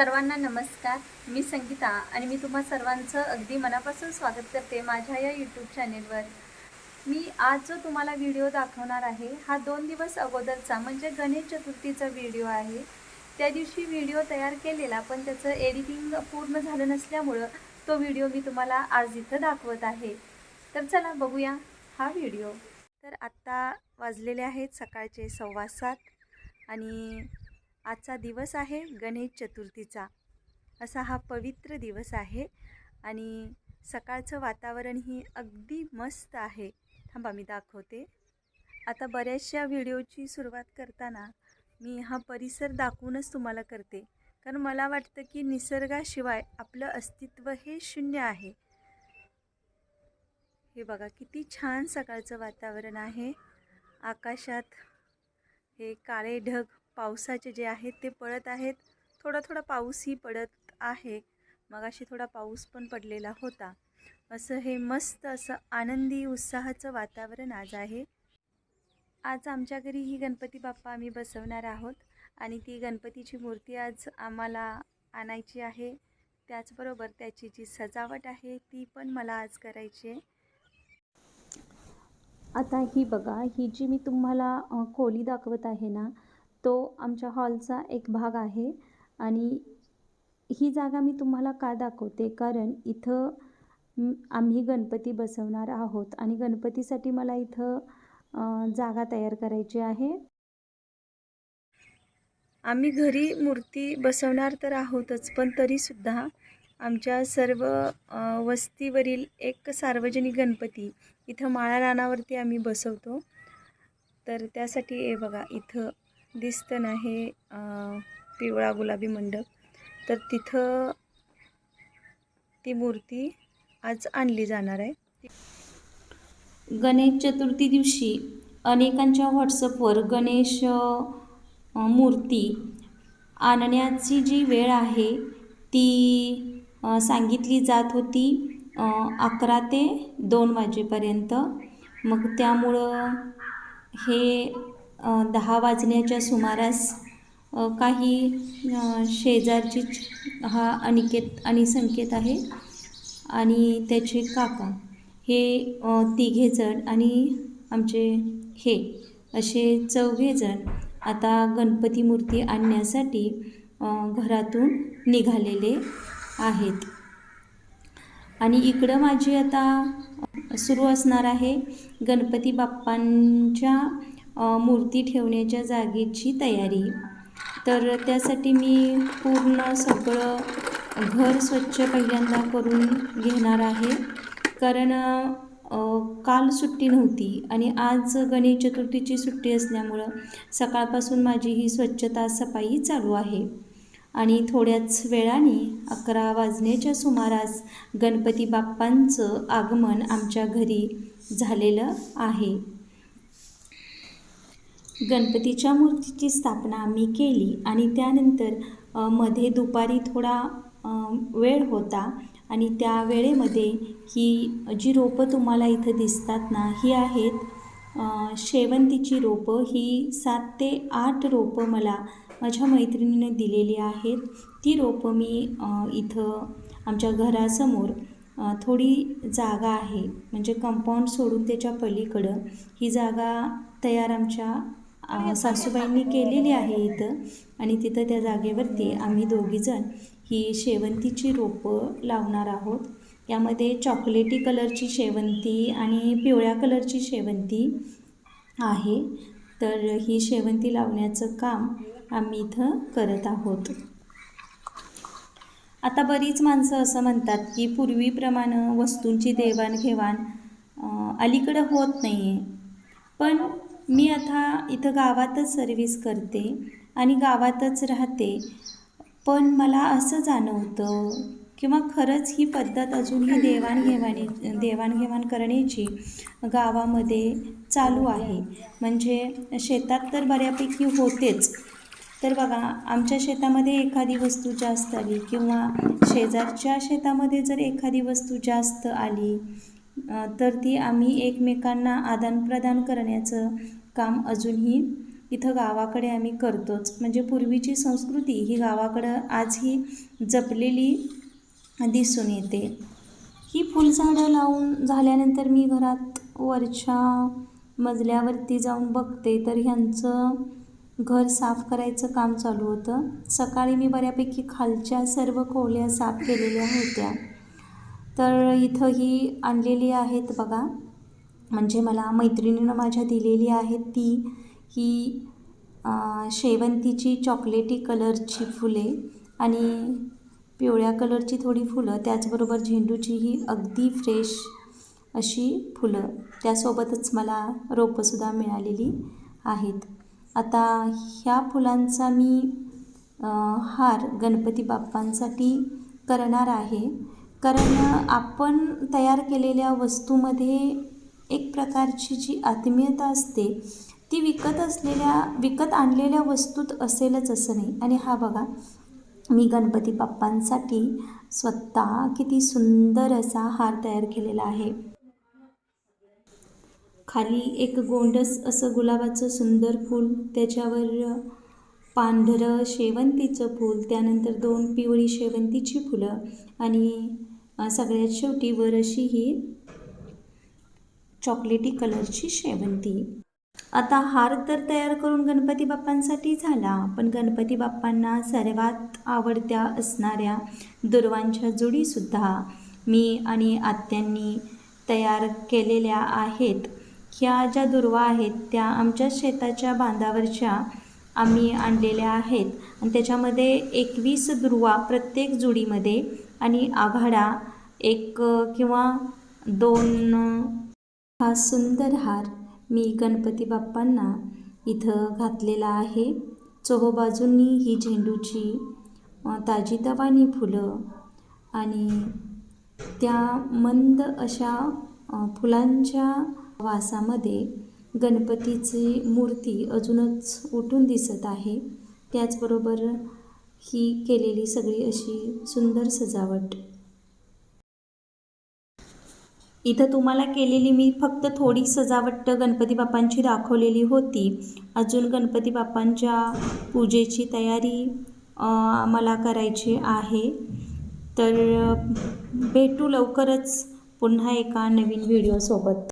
सर्वांना नमस्कार. मी संगीता आणि मी तुम्हा सर्वांचं अगदी मनापासून स्वागत करते माझ्या या यूट्यूब चॅनेलवर मी आज जो तुम्हाला व्हिडिओ दाखवणार आहे हा दोन दिवस अगोदरचा म्हणजे गणेश चतुर्थीचा व्हिडिओ आहे. त्या दिवशी व्हिडिओ तयार केलेला पण त्याचं एडिटिंग पूर्ण झालं नसल्यामुळं तो व्हिडिओ मी तुम्हाला आज इथं दाखवत आहे. तर चला बघूया हा व्हिडिओ तर आत्ता वाजलेले आहेत सकाळचे सव्वा सात आणि आजचा दिवस आहे गणेश चतुर्थीचा. असा हा पवित्र दिवस आहे आणि सकाळचं वातावरणही अगदी मस्त आहे. थांबा मी दाखवते. आता बऱ्याचशा व्हिडिओची सुरुवात करताना मी हा परिसर दाखवूनच तुम्हाला करते. कारण मला वाटतं की निसर्गाशिवाय आपलं अस्तित्व हे शून्य आहे. हे बघा किती छान सकाळचं वातावरण आहे. आकाशात हे काळे ढग पावसाचे जे आहेत ते पडत आहेत. थोडा थोडा पाऊसही पडत आहे. मगाशी थोडा पाऊस पण पडलेला होता. असं हे मस्त असं आनंदी उत्साहाचं वातावरण आज आहे. आज आमच्या घरी ही गणपती बाप्पा आम्ही बसवणार आहोत आणि ती गणपतीची मूर्ती आज आम्हाला आणायची आहे. त्याचबरोबर त्याची जी सजावट आहे ती पण मला आज करायची आहे. आता ही बघा ही जी मी तुम्हाला खोली दाखवत आहे ना तो आमच्या हॉलचा एक भाग आहे. आणि ही जागा मी तुम्हाला का दाखवते? कारण इथं आम्ही गणपती बसवणार आहोत आणि गणपतीसाठी मला इथं जागा तयार करायची आहे. आम्ही घरी मूर्ती बसवणार तर आहोतच पण तरीसुद्धा आमच्या सर्व वस्तीवरील एक सार्वजनिक गणपती इथं माळा रानावरती आम्ही बसवतो. तर त्यासाठी हे बघा इथं दिसतं ना हे पिवळा गुलाबी मंडप. तर तिथं ती मूर्ती आज आणली जाणार आहे. गणेश चतुर्थी दिवशी अनेकांच्या व्हॉट्सअपवर गणेश मूर्ती आणण्याची जी वेळ आहे ती सांगितली जात होती अकरा ते दोन वाजेपर्यंत. मग त्यामुळं हे दहा वाजण्याच्या सुमारास काही शेजारची हा अनिकेत आणि संकेत आहे आणि त्याचे काका. हे तिघेजण आणि आमचे हे असे चौघेजण आता गणपती मूर्ती आणण्यासाठी घरातून निघालेले आहेत. आणि इकडं माझी आता सुरू असणार आहे गणपती बाप्पांच्या मूर्ती ठेवण्याच्या जागेची तयारी. तर त्यासाठी मी पूर्ण सगळं घर स्वच्छ पहिल्यांदा करून घेणार आहे. कारण काल सुट्टी नव्हती आणि आज गणेश चतुर्थीची सुट्टी असल्यामुळं सकाळपासून माझी ही स्वच्छता सफाई चालू आहे. आणि थोड्याच वेळाने अकरा वाजण्याच्या सुमारास गणपती बाप्पांचं आगमन आमच्या घरी झालेलं आहे. गणपतीच्या मूर्तीची स्थापना आम्ही केली आणि त्यानंतरमध्ये दुपारी थोडा वेळ होता आणि त्या वेळेमध्ये ही जी रोपं तुम्हाला इथं दिसतात ना ही आहेत शेवंतीची रोपं. ही सात ते आठ रोपं मला माझ्या मैत्रिणीने दिलेली आहेत. ती रोपं मी इथं आमच्या घरासमोर थोडी जागा आहे. म्हणजे कंपाऊंड सोडून त्याच्या पलीकडं ही जागा तयार आमच्या सासूबाईंनी केलेली आहे इथं आणि तिथं त्या जागेवरती आम्ही दोघीजण ही शेवंतीची रोपं लावणार आहोत. यामध्ये चॉकलेटी कलरची शेवंती आणि पिवळ्या कलरची शेवंती आहे. तर ही शेवंती लावण्याचं काम आम्ही इथं करत आहोत. आता बरीच माणसं असं म्हणतात की पूर्वीप्रमाणे वस्तूंची देवाणघेवाण अलीकडं होत नाही आहे पण मी आता इथं गावातच सर्व्हिस करते आणि गावातच राहते. पण मला असं जाणवतं किंवा खरंच ही पद्धत अजूनही देवाणघेवाणी देवाणघेवाण करण्याची गावामध्ये चालू आहे. म्हणजे शेतात तर बऱ्यापैकी होतेच. तर बघा आमच्या शेतामध्ये एखादी वस्तू जास्त आली किंवा शेजारच्या शेतामध्ये जर एखादी वस्तू जास्त आली तर ती आम्ही एकमेकांना आदानप्रदान करण्याचं काम अजूनही इथं गावाकडे आम्ही करतोच. म्हणजे पूर्वीची संस्कृती ही गावाकडं आजही जपलेली दिसून येते. ही फुलझाडं लावून झाल्यानंतर मी घरात वरच्या मजल्यावरती जाऊन बघते तर ह्यांचं घर साफ करायचं काम चालू होतं. सकाळी मी बऱ्यापैकी खालच्या सर्व खोल्या साफ केलेल्या होत्या. तर इथं ही आणलेली आहेत बघा. म्हणजे मला मैत्रिणीनं माझ्या दिलेली आहे ती ही शेवंतीची चॉकलेटी कलरची फुले आणि पिवळ्या कलरची थोडी फुलं त्याचबरोबर झेंडूची ही अगदी फ्रेश अशी फुलं. त्यासोबतच मला रोपंसुद्धा मिळालेली आहेत. आता ह्या फुलांचा मी हार गणपती बाप्पांसाठी करणार आहे. कारण आपण तयार केलेल्या वस्तूमध्ये एक प्रकारची जी आत्मीयता असते ती विकत असलेल्या विकत आणलेल्या वस्तूत असेलच असं नाही. आणि हा बघा मी गणपती बाप्पांसाठी स्वतः किती सुंदर असा हार तयार केलेला आहे. खाली एक गोंडस असं गुलाबाचं सुंदर फूल त्याच्यावर पांढरं शेवंतीचं फूल त्यानंतर दोन पिवळी शेवंतीची फुलं आणि सगळ्यात शेवटी वर अशी ही चॉकलेटी कलरची शेवंती. आता हार तर तयार करून गणपती बाप्पांसाठी झाला पण गणपती बाप्पांना सर्वात आवडत्या असणाऱ्या दुर्वांच्या जोडीसुद्धा मी आणि आत्यांनी तयार केलेल्या आहेत. ह्या ज्या दुर्वा आहेत त्या आमच्या शेताच्या बांधावरच्या आम्ही आणलेल्या आहेत. आणि त्याच्यामध्ये एकवीस दुर्वा प्रत्येक जोडीमध्ये आणि आघाडा एक किंवा दोन हा सुंदर हार मी गणपती बाप्पांना इथं घातलेला आहे. चहोबाजूंनी ही झेंडूची ताजी ताजीतवानी फुलं आणि त्या मंद अशा फुलांच्या वासामध्ये गणपतीची मूर्ती अजूनच उठून दिसत आहे. त्याचबरोबर ही केलेली सगळी अशी सुंदर सजावट. इथं तुम्हाला केलेली मी फक्त थोडी सजावट गणपती बाप्पांची दाखवलेली होती. अजून गणपती बाप्पांच्या पूजेची तयारी मला करायची आहे. तर भेटू लवकरच पुन्हा एका नवीन व्हिडिओसोबत.